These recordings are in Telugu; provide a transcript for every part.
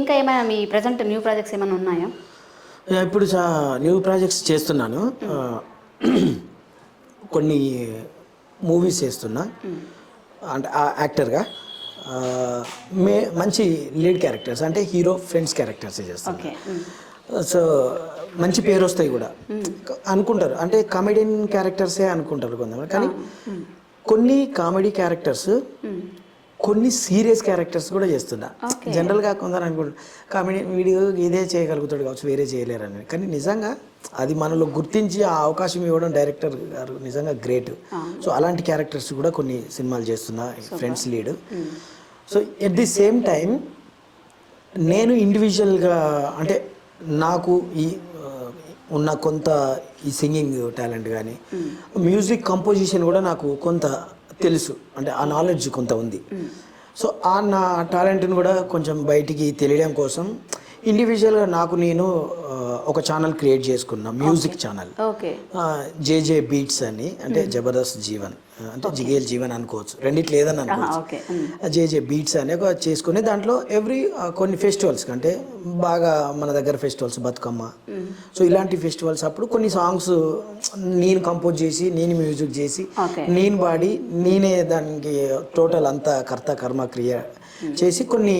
ఇంకా ఏమైనా మీ ప్రజెంట్ న్యూ ప్రాజెక్ట్స్ ఏమైనా ఉన్నాయా? నేను ఇప్పుడు న్యూ ప్రాజెక్ట్స్ చేస్తున్నాను. కొన్ని మూవీస్ చేస్తున్నా. అంటే ఆ యాక్టర్గా మే మంచి లీడ్ క్యారెక్టర్స్ అంటే హీరో ఫ్రెండ్స్ క్యారెక్టర్స్ చేస్తాను సో మంచి పేరు వస్తాయి కూడా. అనుకుంటారు. అంటే కామెడియన్ క్యారెక్టర్సే అనుకుంటారు కొంతమంది. కానీ కొన్ని కామెడీ క్యారెక్టర్స్ కొన్ని సీరియస్ క్యారెక్టర్స్ కూడా చేస్తున్నా. జనరల్గా కొందరు అనుకుంటారు కామెడీ వీడియో ఇదే చేయగలుగుతాడు కావచ్చు వేరే చేయలేరని కానీ నిజంగా అది మనలో గుర్తించి ఆ అవకాశం ఇవ్వడం డైరెక్టర్ గారు నిజంగా గ్రేట్. సో అలాంటి క్యారెక్టర్స్ కూడా కొన్ని సినిమాలు చేస్తున్నా friends lead. So at the same time నేను ఇండివిజువల్గా అంటే నాకు ఈ ఉన్న కొంత ఈ సింగింగ్ టాలెంట్ కానీ మ్యూజిక్ కంపోజిషన్ కూడా నాకు కొంత తెలుసు. అంటే ఆ నాలెడ్జ్ కొంత ఉంది. సో ఆ నా టాలెంట్ని కూడా కొంచెం బయటికి తెలియడం కోసం ఇండివిజువల్గా నాకు నేను ఒక ఛానల్ క్రియేట్ చేసుకున్నా మ్యూజిక్ ఛానల్ జేజే బీట్స్ అని అంటే జబర్దస్త్ జీవన్ ఆ, అంటే జిగేల్ జీవన్ అనుకోవచ్చు. రెండిట్లు ఏదని అనుకోవచ్చు. జేజే బీట్స్ అనే ఒక చేసుకుని దాంట్లో ఎవ్రీ కొన్ని ఫెస్టివల్స్ అంటే బాగా మన దగ్గర ఫెస్టివల్స్ బతుకమ్మ. సో ఇలాంటి ఫెస్టివల్స్ అప్పుడు కొన్ని సాంగ్స్ నేను కంపోజ్ చేసి నేను మ్యూజిక్ చేసి నేను పాడి నేనే దానికి టోటల్ అంతా కర్త కర్మ క్రియ చేసి కొన్ని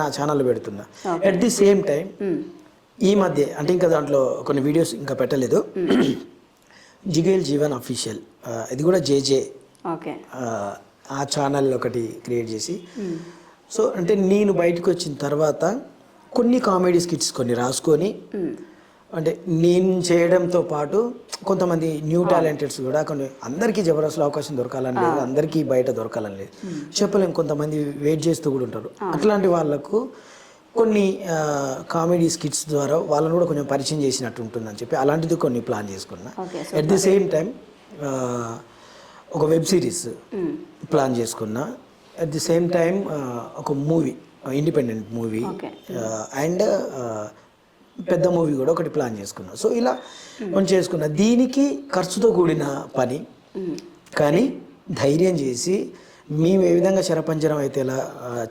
నా ఛానల్ పెడుతున్నా. అట్ ది సేమ్ టైం ఈ మధ్య అంటే ఇంకా దాంట్లో కొన్ని వీడియోస్ ఇంకా పెట్టలేదు. జిగేల్ జీవన్ అఫీషియల్ ఇది కూడా జేజే. ఆ ఛానల్ ఒకటి క్రియేట్ చేసి. సో అంటే నేను బయటకు వచ్చిన తర్వాత కొన్ని కామెడీ స్కిట్స్ కొన్ని రాసుకొని అంటే నేను చేయడంతో పాటు కొంతమంది న్యూ టాలెంటెడ్స్ కూడా కొన్ని అందరికీ జబర్దస్త్ అవకాశం దొరకాలని లేదు అందరికీ బయట దొరకాలని లేదు. చెప్పలేం కొంతమంది వెయిట్ చేస్తూ కూడా ఉంటారు. అట్లాంటి వాళ్ళకు కొన్ని కామెడీ స్కిట్స్ ద్వారా వాళ్ళని కూడా కొంచెం పరిచయం చేసినట్టు ఉంటుందని చెప్పి అలాంటిది కొన్ని ప్లాన్ చేసుకున్నా. ఎట్ ది సేమ్ టైం ఒక వెబ్ సిరీస్ ప్లాన్ చేసుకున్నా. అట్ ది సేమ్ టైం ఒక మూవీ ఇండిపెండెంట్ మూవీ. అండ్ పెద్ద మూవీ కూడా ఒకటి ప్లాన్ చేసుకున్నా. సో ఇలా కొంచెం చేసుకున్నా దీనికి ఖర్చుతో కూడిన పని. కానీ ధైర్యం చేసి మేము ఏ విధంగా శరపంజరం అయితే ఆ,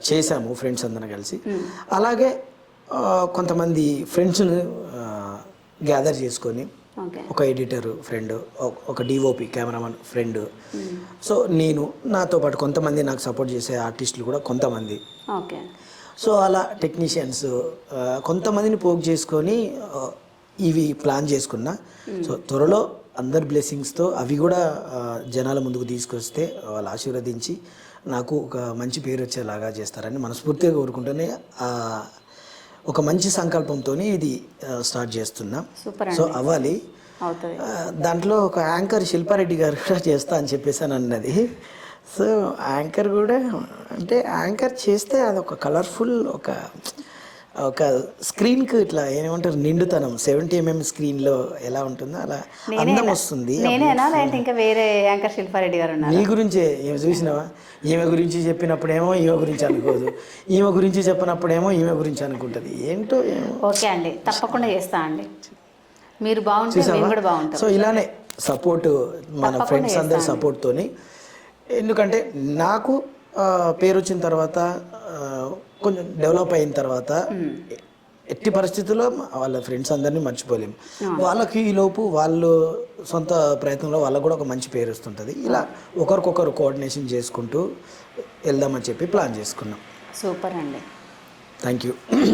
చేశాము ఫ్రెండ్స్ అందరం కలిసి అలాగే కొంతమంది ఫ్రెండ్స్ని గ్యాదర్ చేసుకొని ఒక ఎడిటర్ ఫ్రెండ్ ఒక డిఓపి కెమెరామన్ ఫ్రెండ్. సో నేను నాతో పాటు కొంతమంది నాకు సపోర్ట్ చేసే ఆర్టిస్టులు కూడా కొంతమంది. ఓకే. సో అలా టెక్నీషియన్స్ కొంతమందిని పోక్ చేసుకొని ఇవి ప్లాన్ చేసుకున్నా. సో త్వరలో అందరి బ్లెస్సింగ్స్తో అవి కూడా జనాల ముందుకు తీసుకొస్తే వాళ్ళు ఆశీర్వదించి నాకు ఒక మంచి పేరు వచ్చేలాగా చేస్తారని మనస్ఫూర్తిగా కోరుకుంటూనే ఒక మంచి సంకల్పంతో ఇది స్టార్ట్ చేస్తున్నా. సో అవ్వాలి. దాంట్లో ఒక యాంకర్ శిల్పారెడ్డి గారు కూడా చేస్తా అని చెప్పేసి అని అన్నది. సో యాంకర్ కూడా అంటే యాంకర్ చేస్తే అది ఒక కలర్ఫుల్ ఒక ఒక స్క్రీన్కి ఇట్లా ఏమంటారు నిండుతనం. సెవెంటీ ఎంఎం స్క్రీన్లో ఎలా ఉంటుందో అలా అందం వస్తుంది. ఇంకా వేరే యాంకర్ శిల్పారెడ్డి గారు నీ గురించే ఈమె చూసినావా? ఈమె గురించి చెప్పినప్పుడేమో ఈమె గురించి అనుకోదు. ఈమె గురించి చెప్పినప్పుడేమో ఈమె గురించి అనుకుంటుంది. ఏంటో ఏమో. ఓకే అండి. తప్పకుండా చేస్తా అండి. మీరు బాగుంటే మేము కూడా బాగుంటాం. సో ఇలానే సపోర్ట్ మన ఫ్రెండ్స్ అందరి. సపోర్ట్తోని ఎందుకంటే నాకు పేరు వచ్చిన తర్వాత కొంచెం డెవలప్ అయిన తర్వాత ఎట్టి పరిస్థితుల్లో వాళ్ళ ఫ్రెండ్స్ అందరినీ మర్చిపోలేము. వాళ్ళకి ఈ లోపు వాళ్ళు సొంత ప్రయత్నంలో వాళ్ళకు కూడా ఒక మంచి పేరు వస్తుంటుంది. ఇలా ఒకరికొకరు కోఆర్డినేషన్ చేసుకుంటూ వెళ్దామని చెప్పి ప్లాన్ చేసుకున్నాం. సూపర్ అండి. Thank you.